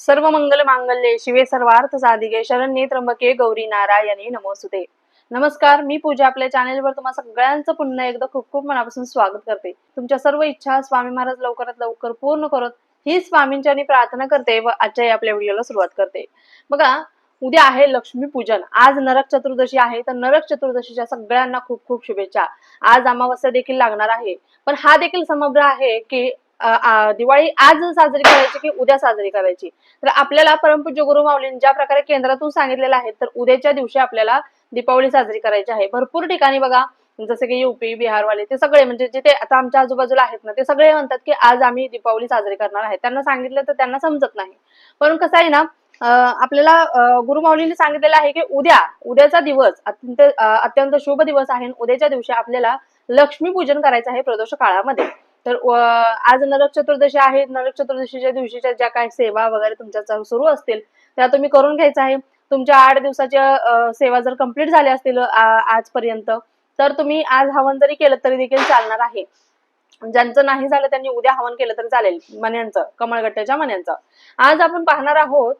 सर्व मंगल मांगल्ये शिवे सर्वार्थ साधिके शरण्ये त्र्यंबके गौरी नारायणे नमोसुते नमस्कार मी पूजा आपल्या चॅनेलवर तुम्हा सगळ्यांचं पुन्हा एकदा खूप खूप मनापासून स्वागत करते. तुमच्या सर्व इच्छा स्वामी महाराज लवकरात लवकर पूर्ण करत ही स्वामींच्या प्रार्थना करते व आजच्या आपल्या व्हिडिओला सुरुवात करते. बघा उद्या आहे लक्ष्मी पूजन. आज नरक चतुर्दशी आहे तर नरक चतुर्दशीच्या सगळ्यांना खूप खूप शुभेच्छा. आज अमावस्या देखील लागणार आहे. पण हा देखील समग्र आहे की दिवाळी आज साजरी करायची की उद्या साजरी करायची? तर आपल्याला परमपूज्य गुरु माऊलींनी ज्या प्रकारे केंद्रातून सांगितलेलं आहे तर उद्याच्या दिवशी आपल्याला दीपावली साजरी करायची आहे. भरपूर ठिकाणी बघा जसं की युपी बिहारवाले ते सगळे म्हणजे जिथे आता आमच्या आजूबाजूला आहेत ना ते सगळे म्हणतात की आज आम्ही दीपावली साजरी करणार आहे. त्यांना सांगितलं तर त्यांना समजत नाही. पण कसं आहे ना आपल्याला गुरुमाऊलीने गुरु माऊलींनी सांगितलेलं आहे की उद्या उद्याचा दिवस अत्यंत अत्यंत शुभ दिवस आहे उद्याच्या दिवशी आपल्याला लक्ष्मी पूजन करायचं आहे प्रदोष काळामध्ये. तर आज नरक चतुर्दशी आहे. नरक चतुर्दशीच्या दिवशीच्या ज्या काही सेवा वगैरे तुमच्या सुरू असतील त्या तुम्ही करून घ्यायचं आहे. तुमच्या आठ दिवसाच्या सेवा जर कंप्लीट झाल्या असतील आजपर्यंत तर तुम्ही आज हवन जरी केलं तरी देखील चालणार आहे. ज्यांचं नाही झालं त्यांनी उद्या हवन केलं तरी चालेल मन्यांचं कमळगट्ट्याच्या मन्यांचं. आज आपण पाहणार आहोत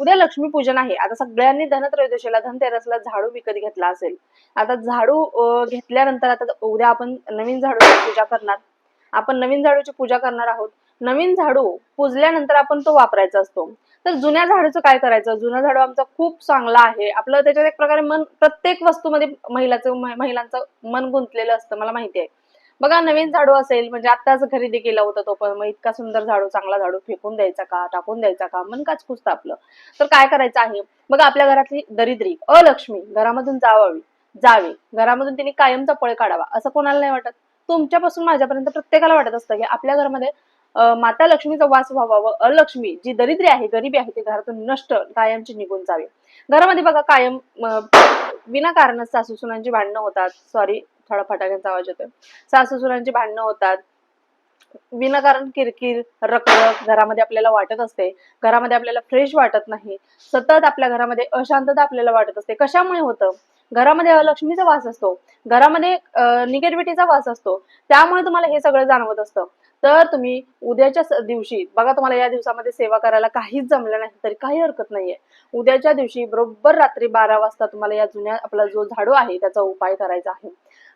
उद्या लक्ष्मी पूजन आहे. आता सगळ्यांनी धनत्रयोदशीला धनतेरसला झाडू विकत घेतला असेल. आता झाडू घेतल्यानंतर आता उद्या आपण नवीन झाडूची पूजा करणार. आपण नवीन झाडूची पूजा करणार आहोत. नवीन झाडू पुजल्यानंतर आपण तो वापरायचा असतो. तर जुन्या झाडूचं काय करायचं? जुना झाडू आमचा खूप चांगला आहे. आपलं त्याच्यात एक प्रकारे मन प्रत्येक वस्तूमध्ये महिलाचं महिलांचं मन गुंतलेलं असतं मला माहिती आहे. बघा नवीन झाडू असेल म्हणजे आत्ताच खरेदी केला होता तो पण मग इतका सुंदर झाडू चांगला झाडू फेकून द्यायचा का? टाकून द्यायचा का? मन काच कुसतं आपलं. तर काय करायचं आहे? बघा आपल्या घरातली दरिद्री अलक्ष्मी घरामधून जावावी जावे. घरामधून तिने कायमचा पळ काढावा. असं कोणाला नाही वाटत? तुमच्यापासून माझ्यापर्यंत प्रत्येकाला वाटत असतं की आपल्या घरामध्ये माता लक्ष्मीचा वास व्हावा व अलक्ष्मी जी दरिद्री आहे गरीबी आहे ती घरातून नष्ट कायमची निघून जावी. घरामध्ये बघा कायम विनाकारण सासू सुनांची भांडणं होतात. सॉरी थोडा फटाक्यांचा आवाज येतोय. सासू सुनांची भांडणं होतात. विनाकारण किरकिर रखरख घरामध्ये आपल्याला वाटत असते. घरामध्ये आपल्याला फ्रेश वाटत नाही. सतत आपल्या घरामध्ये अशांतता आपल्याला वाटत असते. कशामुळे होतं? घरामध्ये अलक्ष्मीचा वास असतो. घरामध्ये निगेटिव्हिटीचा वास असतो. त्यामुळे तुम्हाला हे सगळं जाणवत असतं. तर तुम्ही उद्याच्या दिवशी बघा तुम्हाला या दिवसामध्ये सेवा करायला काहीच जमलं नाही तरी काही हरकत नाहीये. उद्याच्या दिवशी बरोबर रात्री बारा वाजता तुम्हाला या जुन्या आपला जो झाडू आहे त्याचा उपाय करायचा आहे.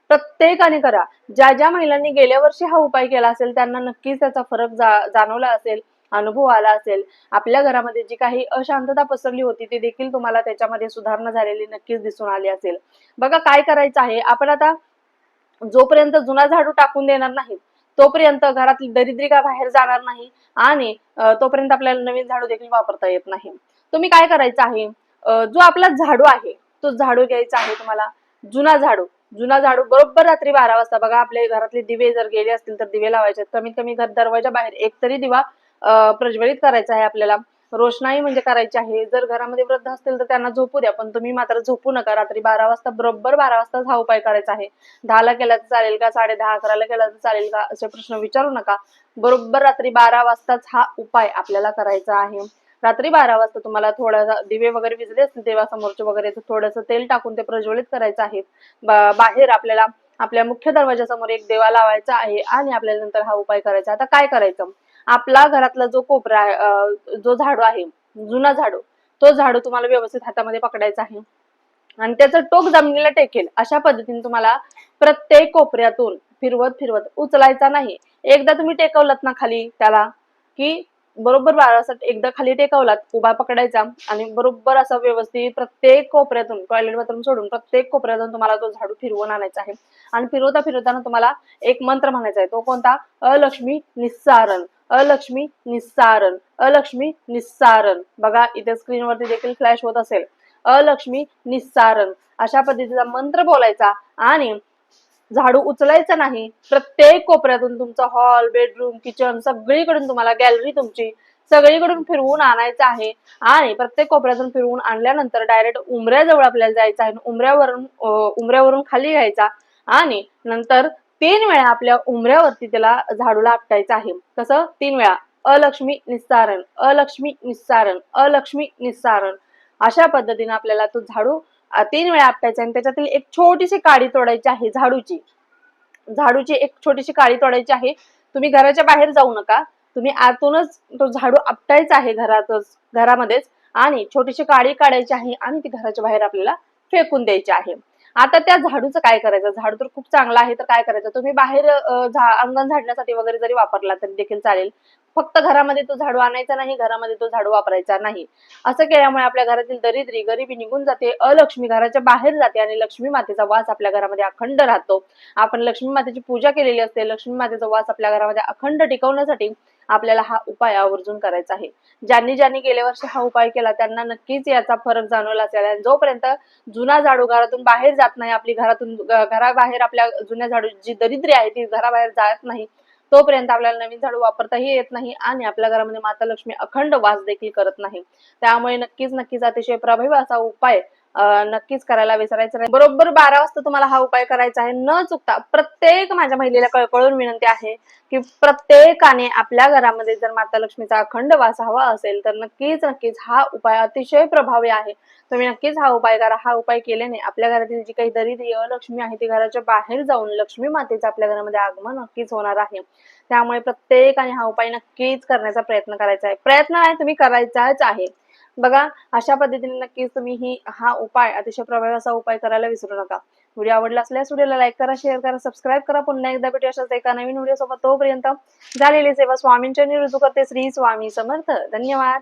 प्रत्येकाने करा. ज्या ज्या महिलांनी गेल्या वर्षी हा उपाय केला असेल त्यांना नक्कीच त्याचा फरक जा- जाणवला असेल. अनुभव आला असेल. आपल्या घरामध्ये जी काही अशांतता पसरली होती ती देखील तुम्हाला त्याच्यामध्ये सुधारणा झालेली नक्कीच दिसून आली असेल. बघा काय करायचं आहे? आपण आता जोपर्यंत जुना झाडू टाकून देणार नाही तोपर्यंत घरातली दरिद्रिका बाहेर जाणार नाही आणि तोपर्यंत आपल्याला नवीन झाडू देखील वापरता येत नाही. तुम्ही काय करायचं आहे? जो आपला झाडू आहे तो झाडू घ्यायचा आहे तुम्हाला. जुना झाडू. जुना झाडू बरोबर रात्री बारा वाजता. बघा आपल्या घरातले दिवे जर गेले असतील तर दिवे लावायचे कमीत कमी घर दरवाजा बाहेर एक तरी दिवा प्रज्वलित करायचं आहे आपल्याला. रोषणाई म्हणजे करायची आहे. जर घरामध्ये वृद्ध असतील तर त्यांना झोपू द्या पण तुम्ही मात्र झोपू नका. रात्री बारा वाजता बरोबर बारा वाजता हा उपाय करायचा आहे. दहाला केला तर चालेल का? साडे दहा अकराला केला तर चालेल का? असे प्रश्न विचारू नका. बरोबर रात्री बारा वाजताच हा उपाय आपल्याला करायचा आहे. रात्री बारा वाजता तुम्हाला थोडासा दिवे वगैरे विजले असतील देवासमोरचे वगैरे थोडंसं तेल टाकून ते प्रज्वलित करायचं आहे. बाहेर आपल्याला आपल्या मुख्य दरवाजासमोर एक देवा लावायचा आहे आणि आपल्याला नंतर हा उपाय करायचा. आता काय करायचं? आपला घरातला जो कोपरा जो झाडू आहे जुना झाडू तो झाडू तुम्हाला व्यवस्थित हातामध्ये पकडायचा आहे. आणि त्याचं टोक जमिनीला टेकेल अशा पद्धतीने तुम्हाला प्रत्येक कोपऱ्यातून फिरवत फिरवत उचलायचा नाही. एकदा तुम्ही टेकवलत ना खाली त्याला की बरोबर बारासाठी एकदा खाली टेकवलात उभा पकडायचा आणि बरोबर असं व्यवस्थित प्रत्येक कोपऱ्यातून टॉयलेट बाथरूम सोडून प्रत्येक कोपऱ्यातून तुम्हाला तो झाडू फिरवून आणायचा आहे. आणि फिरवता फिरवताना तुम्हाला एक मंत्र म्हणायचा आहे. तो कोणता? अलक्ष्मी निस्सारण. अलक्ष्मी निस्सारण. अलक्ष्मी निस्सारण. बघा इथे स्क्रीनवरती देखील फ्लॅश होत असेल. अलक्ष्मी निस्सारण. अशा पद्धतीचा मंत्र बोलायचा आणि झाडू उचलायचं नाही. प्रत्येक कोपऱ्यातून तुमचा हॉल बेडरूम किचन सगळीकडून तुम्हाला गॅलरी तुमची सगळीकडून फिरवून आणायचं आहे. आणि प्रत्येक कोपऱ्यातून फिरवून आणल्यानंतर डायरेक्ट उमऱ्याजवळ आपल्याला जायचं आहे. उमऱ्यावरून उमऱ्यावरून खाली घ्यायचा. आणि नंतर तीन वेळा आपल्या उमऱ्यावरती त्याला झाडूला आपटायचं आहे. कसं? तीन वेळा. अलक्ष्मी निस्सारण अलक्ष्मी निस्सारण अलक्ष्मी निस्सारण. अशा पद्धतीने आपल्याला तो झाडू तीन वेळा आपटायचा आणि त्याच्यातील एक छोटीशी काडी तोडायची आहे झाडूची. झाडूची एक छोटीशी काडी तोडायची आहे. तुम्ही घराच्या बाहेर जाऊ नका. तुम्ही आतूनच तो झाडू आपटायचा आहे घरातच घरामध्येच आणि छोटीशी काडी काढायची आहे आणि ती घराच्या बाहेर आपल्याला फेकून द्यायची आहे. आता त्या झाडूचं काय करायचं? झाडू तर खूप चांगला आहे तर काय करायचं? तुम्ही बाहेर अंगण झाडण्यासाठी वगैरे जरी वापरला तरी देखील चालेल. फक्त घरामध्ये तो झाडू आणायचा नाही घरामध्ये तो झाडू वापरायचा नाही. असं केल्यामुळे आपल्या घरातील दरिद्री गरिबी निघून जाते. अलक्ष्मी घराच्या बाहेर जाते आणि लक्ष्मी मातेचा वास आपल्या घरामध्ये अखंड राहतो. आपण लक्ष्मी मातेची पूजा केलेली असते. लक्ष्मी मातेचा वास आपल्या घरामध्ये अखंड टिकवण्यासाठी आपल्याला हा उपाय आवर्जून करायचा आहे. ज्यांनी ज्यांनी गेल्या वर्षी हा उपाय केला त्यांना नक्कीच याचा फरक जाणवला असेल. आणि जोपर्यंत जुना झाडू घरातून बाहेर जात नाही आपली घरातून घराबाहेर आपल्या जुन्या झाडू जी दरिद्री आहे ती घराबाहेर जात नाही तोपर्यंत आपल्याला नवीन झाडू वापरताही येत नाही आणि आपल्या घरामध्ये माता लक्ष्मी अखंड वास देखील करत नाही. त्यामुळे नक्कीच नक्कीच अतिशय प्रभावी असा उपाय नक्कीच करायला विसरायचं नाही. बरोबर बारा वाजता तुम्हाला हा उपाय करायचा आहे. न चुकता प्रत्येक माझ्या महिलेला कळकळून विनंती आहे की प्रत्येकाने आपल्या घरामध्ये जर माता लक्ष्मीचा अखंड वास हवा असेल तर नक्कीच नक्कीच हा उपाय अतिशय प्रभावी आहे. तुम्ही नक्कीच हा उपाय करा. हा उपाय केल्याने आपल्या घरातील जी काही दरिद्री लक्ष्मी आहे ती घराच्या बाहेर जाऊन लक्ष्मी मातेचं आपल्या घरामध्ये आगमन नक्कीच होणार आहे. त्यामुळे प्रत्येकाने हा उपाय नक्कीच करण्याचा प्रयत्न करायचा आहे. प्रयत्न आहे तुम्ही करायचाच आहे. बघा अशा पद्धतीने नक्कीच तुम्ही ही हा उपाय अतिशय प्रभावी असा उपाय करायला विसरू नका. व्हिडिओ आवडला असल्यास व्हिडिओला लाईक करा शेअर करा सबस्क्राईब करा. पुन्हा एकदा भेटू अशाच एका नवीन व्हिडिओ सोबत तोपर्यंत झालेली सेवा स्वामींच्या रुजू करते. श्री स्वामी समर्थ. धन्यवाद.